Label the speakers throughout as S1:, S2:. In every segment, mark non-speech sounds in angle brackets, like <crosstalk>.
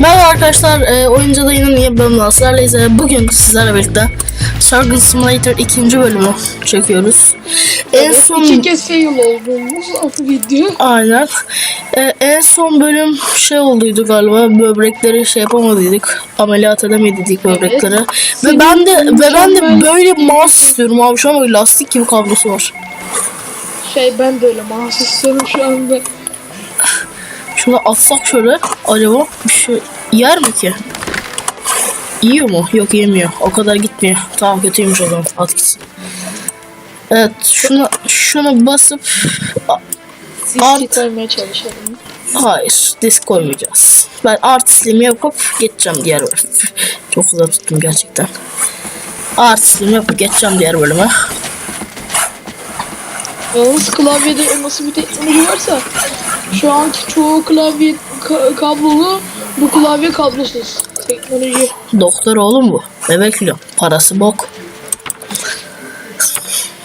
S1: Merhaba arkadaşlar, e, oyuncu dayının yeni bölümünden sizlerleyiz. E, bugün sizlerle birlikte Surgeon Simulator 2. bölümü çekiyoruz. En
S2: Evet,
S1: son...
S2: iki kez fail olduğumuz video.
S1: Aynen. E, en son bölüm şey olduydu galiba, böbrekleri şey yapamadıydık. Ameliyat edemediydik böbrekleri. Ve
S2: Senin
S1: ben de ve ben de böyle mouse istiyorum abi. Şu an böyle lastik gibi kablosu var.
S2: Şey ben de öyle mouse istiyorum şu anda.
S1: Şunu atsak şöyle acaba bir şey yer mi ki? Yiyor mu? Yok yemiyor. O kadar gitmiyor. Tamam kötüymüş o zaman. At gitsin. Evet şunu şunu basıp Art.
S2: Koymaya çalışalım.
S1: hayır disk koymayacağız. Ben artistliğimi yapıp geçeceğim diğer bölüm. <laughs> Çok uzak tuttum gerçekten. Artistliğimi yapıp geçeceğim diğer bölüme.
S2: Yalnız klavyede nasıl bir teknoloji varsa şu anki çoğu klavye ka- kablolu bu klavye kablosuz teknoloji.
S1: Doktor oğlum bu. Bebekliyor. Parası bok.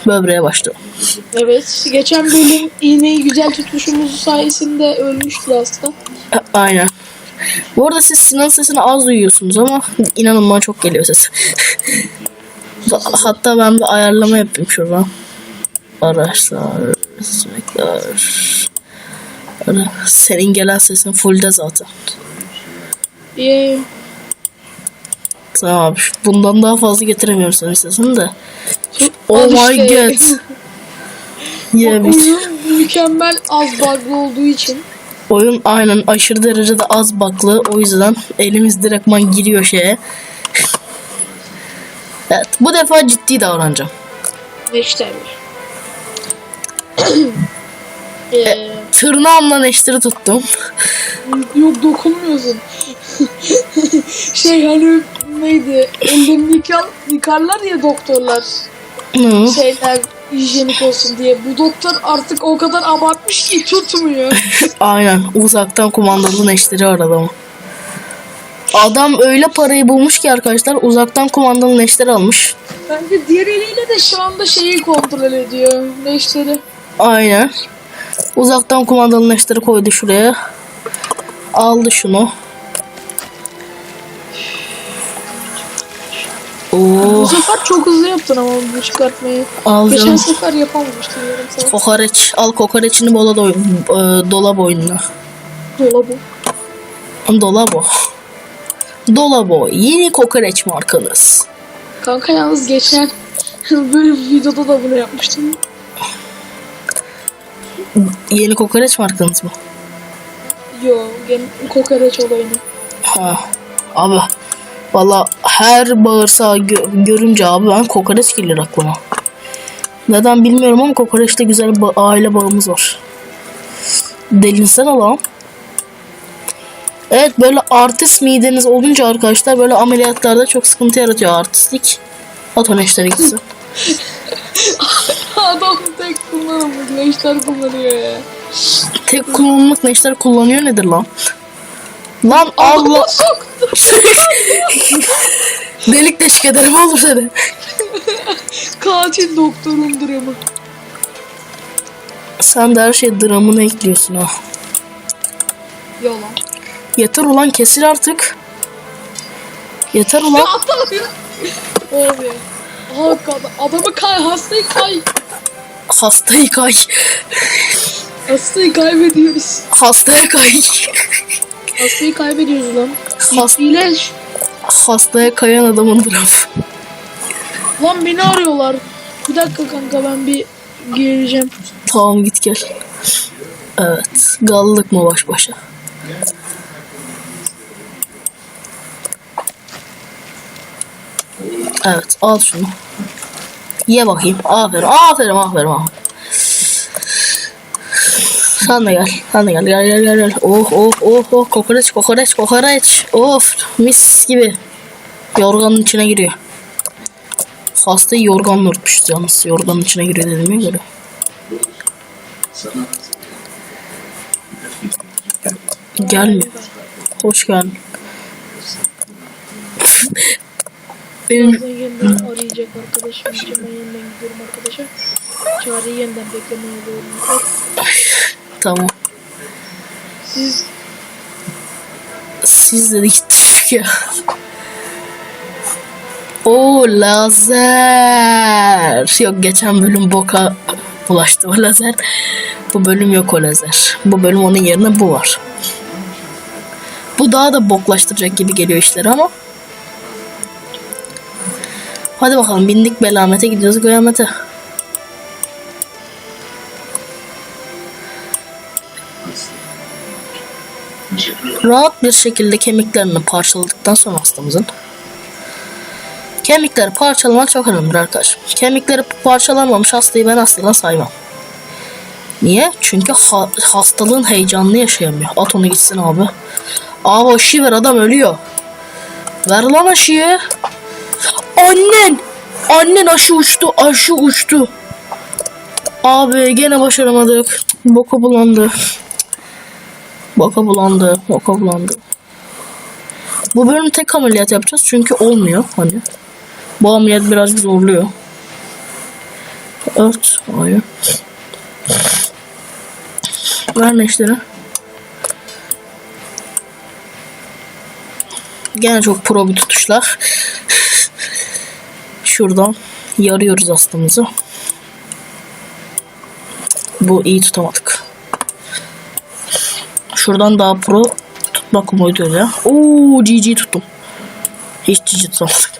S1: Böbreğe başladı.
S2: Evet geçen bölüm iğneyi güzel tutmuşumuz sayesinde ölmüştü hasta.
S1: A- Aynen. Bu arada siz Sinan sesini az duyuyorsunuz ama inanın bana çok geliyor ses. Hatta ben bir ayarlama yapayım şuradan. Araçlar, sinekler. Senin gelen sesin fullde zaten.
S2: Ee,
S1: Tamam Bundan daha fazla getiremiyorum senin sesini de. Oh my god. <laughs> Yeah.
S2: Oyun mükemmel az bug'lı olduğu için
S1: Oyun aynen aşırı derecede az baklı. O yüzden elimiz direktman giriyor şeye. <laughs> evet bu defa ciddi davranacağım.
S2: neşter <clears throat> ee,
S1: Tırnağımla neşteri tuttum.
S2: yok dokunmuyorsun. şey hani neydi? Ellerini yıkan, yıkarlar ya doktorlar.
S1: Hı.
S2: Şeyler hijyenik olsun diye. Bu doktor artık o kadar abartmış ki tutmuyor. <laughs>
S1: Aynen uzaktan kumandalı neşteri aradı ama. Adam öyle parayı bulmuş ki arkadaşlar uzaktan kumandalı neşteri almış.
S2: Bence diğer eliyle de şu anda şeyi kontrol ediyor. Neşteri.
S1: Aynen. Uzaktan kumandalı neşteri koydu şuraya. Aldı şunu. Oo,
S2: Bu sefer çok hızlı yaptın ama bu çıkartmayı.
S1: al
S2: Geçen
S1: canım.
S2: sefer yapamamıştın yarım saat.
S1: Kokoreç. Al kokoreçini bola doy e, dolap oyununa.
S2: Dolabı.
S1: Dolabo. Dolabo. Yeni kokoreç markanız.
S2: Kanka yalnız geçen <laughs> böyle bir videoda da bunu yapmıştım.
S1: Yeni kokoreç markanız mı?
S2: Yo, gene kokoreç olayını.
S1: Ha. Abi. Valla her bağırsağı gö- görünce abi ben kokoreç gelir aklıma. Neden bilmiyorum ama kokoreçte güzel ba- aile bağımız var. Delinsene lan. Evet böyle artist mideniz olunca arkadaşlar böyle ameliyatlarda çok sıkıntı yaratıyor artistlik. At o neşteri gitsin. <laughs>
S2: Adam tek kullanımlık neşter kullanıyor ya.
S1: Tek kullanımlık neşter kullanıyor nedir lan? Lan Allah. <laughs> Delik deşik ederim oğlum seni.
S2: Katil doktorun dramı.
S1: Sen de her şey dramını ekliyorsun ha.
S2: Yalan.
S1: Yeter ulan kesil artık. Yeter ulan.
S2: Atamıyor. Abi. Hakikaten adamı kay, hastayı kay.
S1: Hastayı kay.
S2: Hastayı kaybediyoruz.
S1: Hastaya kay.
S2: Hastayı kaybediyoruz lan.
S1: Hast-
S2: İyileş.
S1: Hastaya kayan adamın dramı.
S2: Lan beni arıyorlar. Bir dakika kanka ben bir gireceğim.
S1: Tamam git gel. Evet. Gallık mı baş başa? Evet al şunu. Ye bakayım. Aferin aferin aferin aferin. Sen de gel. Sen de gel. Gel gel gel. gel. Oh oh oh oh. Kokoreç kokoreç kokoreç. Of mis gibi. Yorganın içine giriyor. Hastayı yorganla örtmüşüz yalnız. Yorganın içine giriyor dediğime göre. Gelmiyor. Hoş geldin. Benim
S2: Birazdan yeniden arayacak arkadaşım. için Ben yeniden gidiyorum arkadaşa. Çağrı'yı yeniden beklemeye alıyorum.
S1: tamam.
S2: Siz
S1: Siz de gittik ya. O lazer. Yok geçen bölüm boka bulaştı o lazer. Bu bölüm yok o lazer. Bu bölüm onun yerine bu var. Bu daha da boklaştıracak gibi geliyor işleri ama. Hadi bakalım bindik belamete gidiyoruz kıyamete. Rahat bir şekilde kemiklerini parçaladıktan sonra hastamızın Kemikleri parçalamak çok önemli arkadaşlar. Kemikleri parçalanmamış hastayı ben hastadan saymam. Niye? Çünkü ha- hastalığın heyecanını yaşayamıyor. At onu gitsin abi. Abi aşıyı ver adam ölüyor. Ver lan aşıyı. Annen. Annen aşı uçtu. Aşı uçtu. Abi gene başaramadık. Boka bulandı. Boka bulandı. Boka bulandı. Bu bölüm tek ameliyat yapacağız çünkü olmuyor hani. Bu ameliyat birazcık zorluyor. Evet. Hayır. Ver neşteri. Gene çok pro bir tutuşlar. Şuradan yarıyoruz hastamızı. Bu iyi tutamadık. Şuradan daha pro tutmak umuydu öyle. Oo GG tuttum. Hiç GG tutamadık.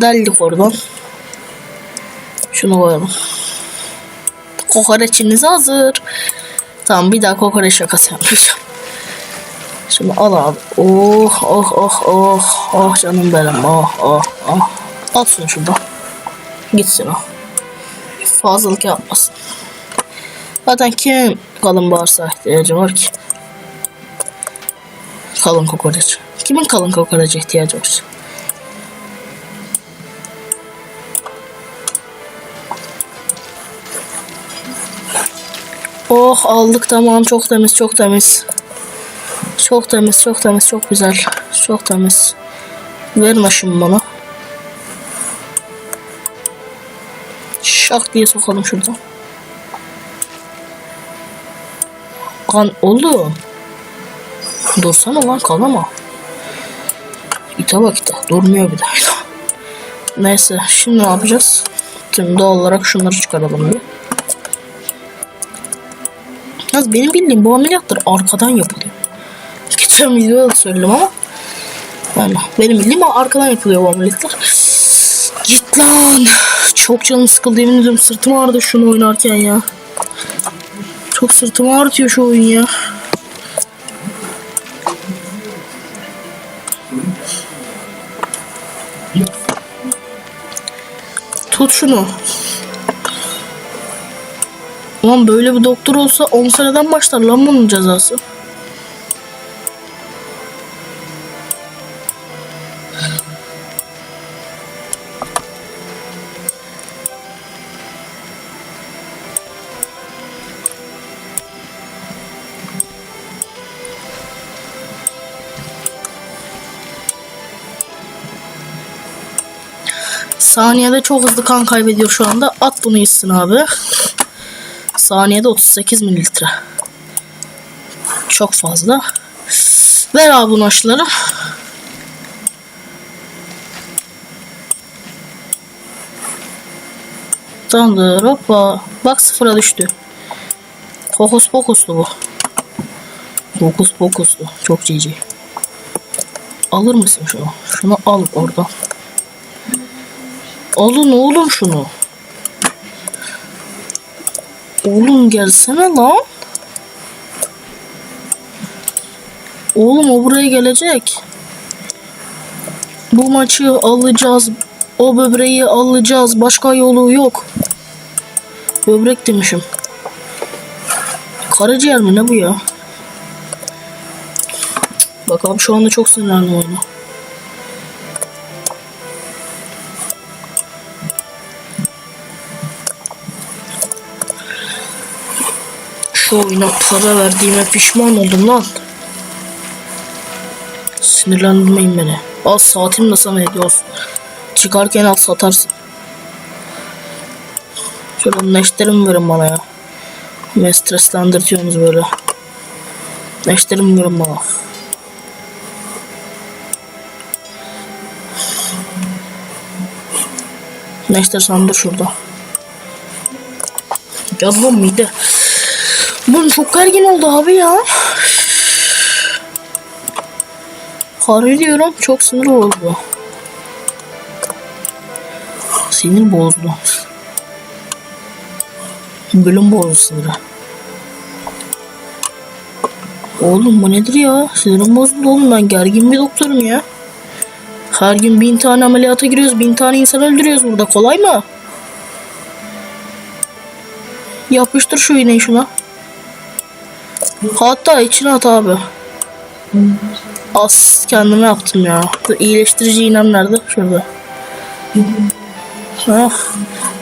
S1: Deldik oradan. Şunu koyalım. Kokoreçiniz hazır. Tamam bir daha kokoreç şakası yapmayacağım. Şunu al abi. Oh oh oh oh. Oh canım benim. Oh oh oh. At şunu şuradan. Gitsin o. Fazlalık yapmasın. Zaten kim kalın bağırsağa ihtiyacı var ki? Kalın kokoreç. Kimin kalın kokoreçe ihtiyacı var? Aldık tamam çok temiz çok temiz. Çok temiz çok temiz çok güzel. Çok temiz. Verin aşımı bana. Şak diye sokalım şuradan. Kan oğlum. Dursana lan kalama. İte bak ite. Durmuyor bir daha. Neyse şimdi ne yapacağız? Şimdi doğal olarak şunları çıkaralım bir. Yalnız benim bildiğim bu ameliyatlar arkadan yapılıyor. Geçen videoda da söyledim ama yani benim bildiğim o arkadan yapılıyor bu ameliyatlar. Git lan. Çok canım sıkıldı yemin ediyorum sırtım ağrıdı şunu oynarken ya. Çok sırtımı ağrıtıyor şu oyun ya. Tut şunu. Ulan böyle bir doktor olsa 10 seneden başlar lan bunun cezası. Saniyede çok hızlı kan kaybediyor şu anda. At bunu gitsin abi. Saniyede 38 mililitre. Çok fazla. Ver abi bunu aşıları. Tamamdır hoppa. Bak sıfıra düştü. Fokus fokuslu bu. Fokus fokuslu. Çok cici. Alır mısın şunu? Şunu al oradan. Alın oğlum şunu. Oğlum gelsene lan. Oğlum o buraya gelecek. Bu maçı alacağız. O böbreği alacağız. Başka yolu yok. Böbrek demişim. Karaciğer mi ne bu ya? Bak abi şu anda çok sinirlendim oyuna. Şu oyuna para verdiğime pişman oldum lan. sinirlendirmeyin beni. Al saatim de sana olsun. Çıkarken al satarsın. Şöyle neşterimi verin bana ya. Beni streslendirtiyorsunuz böyle. Neşterimi verin bana. Neşter sen dur şurada. Ya bu mide. Bu çok gergin oldu abi ya. Harbi çok sinir bozdu. Sinir bozdu. Bölüm bozdu siniri. Oğlum bu nedir ya? Sinirim bozuldu oğlum ben gergin bir doktorum ya. Her gün bin tane ameliyata giriyoruz, bin tane insan öldürüyoruz burada. Kolay mı? Yapıştır şu iğneyi şuna. Hatta içine at abi. As kendime yaptım ya. Bu iyileştirici iğnem nerede? Şurada. Ah.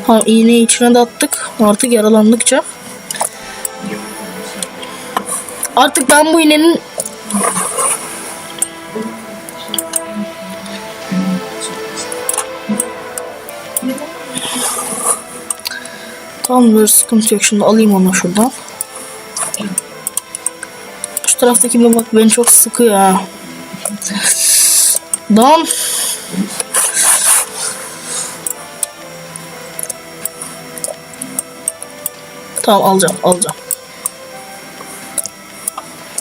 S1: Ha iğneyi içine de attık. Artık yaralandıkça. Artık ben bu iğnenin Tamam böyle sıkıntı yok. Şimdi alayım onu şuradan. Şu taraftaki bir bak beni çok sıkıyor ha. Lan. Tamam alacağım alacağım.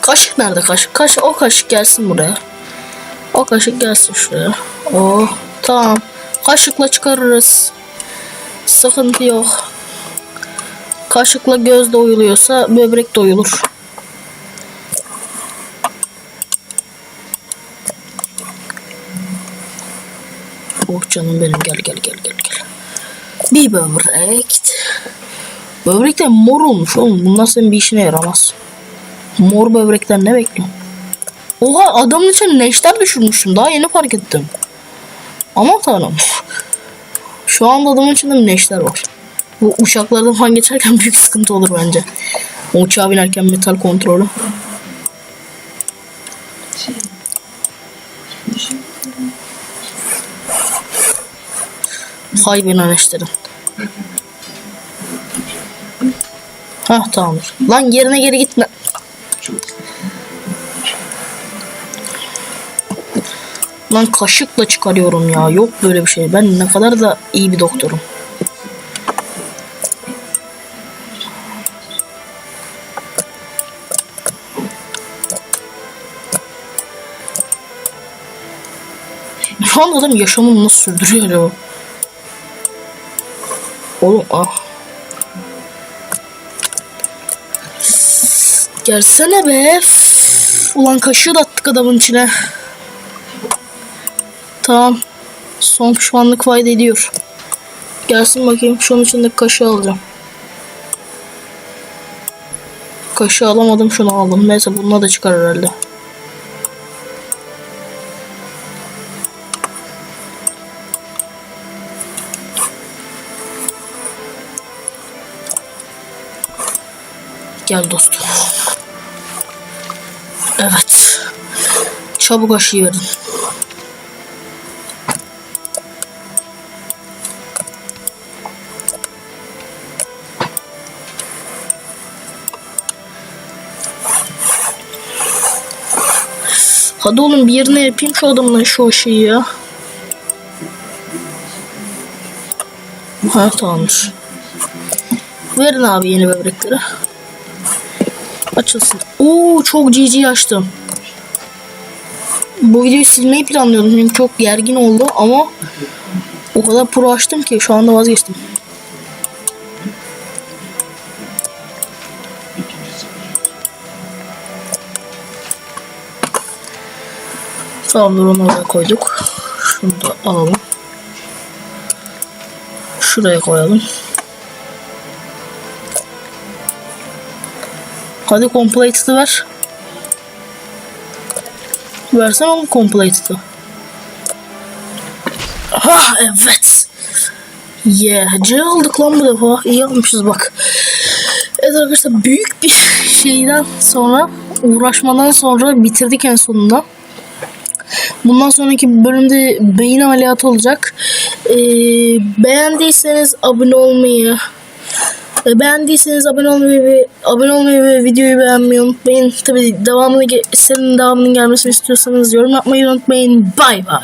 S1: Kaşık nerede kaşık? Kaşık o kaşık gelsin buraya. O kaşık gelsin şuraya. Oh tamam. Kaşıkla çıkarırız. Sıkıntı yok. Kaşıkla göz doyuluyorsa böbrek doyulur. Oh canım benim gel gel gel gel gel. Bir böbrek. Böbrek de mor olmuş oğlum. Bunlar senin bir işine yaramaz. Mor böbrekten ne bekliyorsun? Oha adamın içine neşter düşürmüşüm. Daha yeni fark ettim. Aman tanrım. Şu anda adamın içinde neşter var. Bu uçaklardan falan geçerken <laughs> büyük sıkıntı olur bence. Uçağa binerken metal kontrolü. Hay ben neşterim. Hah tamamdır. Lan yerine geri gitme. Lan kaşıkla çıkarıyorum ya. Yok böyle bir şey. Ben ne kadar da iyi bir doktorum. Şu adam yaşamını nasıl sürdürüyor ya? Ah. Gelsene be. Ulan kaşığı da attık adamın içine. Tamam. Son pişmanlık fayda ediyor. Gelsin bakayım. Şunun içindeki kaşığı alacağım. Kaşığı alamadım şunu aldım. Neyse bununla da çıkar herhalde. Gel dostum. Evet. Çabuk aşıyı verin. Hadi oğlum bir yerine yapayım şu adamla şu şeyi ya. Ha tamamdır. Verin abi yeni böbrekleri. Açılsın. Oo çok GG açtım. Bu videoyu silmeyi planlıyordum. Çünkü çok gergin oldu ama o kadar pro açtım ki şu anda vazgeçtim. Tamamdır onu koyduk. Şunu da alalım. Şuraya koyalım. Hadi completed'ı ver. Versene oğlum completed'ı. Ha evet. Yeah, C aldık lan bu defa. İyi almışız bak. Evet arkadaşlar büyük bir şeyden sonra uğraşmadan sonra bitirdik en sonunda. Bundan sonraki bölümde beyin ameliyatı olacak. Ee, beğendiyseniz abone olmayı beğendiyseniz abone olmayı ve abone olmayı ve videoyu beğenmeyi unutmayın. Tabii devamını serinin devamının gelmesini istiyorsanız yorum yapmayı unutmayın. Bay bay.